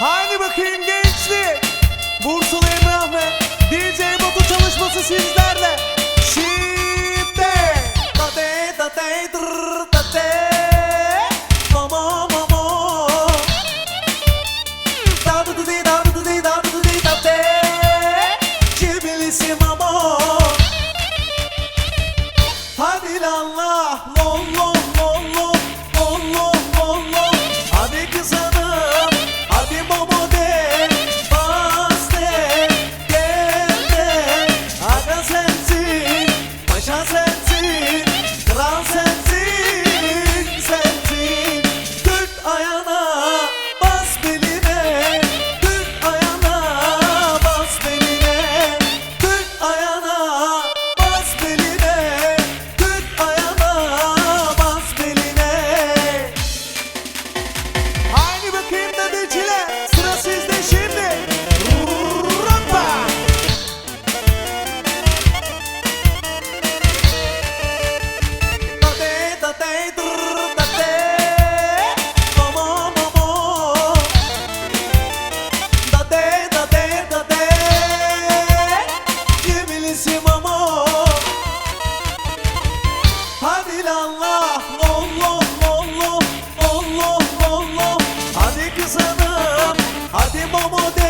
Haydi bakayım gençlik Bursalı Emrah ve DJ Batu çalışması sizlerle. Şimdi. Tate tate dırr tate. Mama mama. Dadu dudu dadu dudu dadu dudu tate. Cibilisi mama. Hadi Allah Allah i chance. Allah Allah Allah Allah Allah Hadi kızanım Hadi mamadem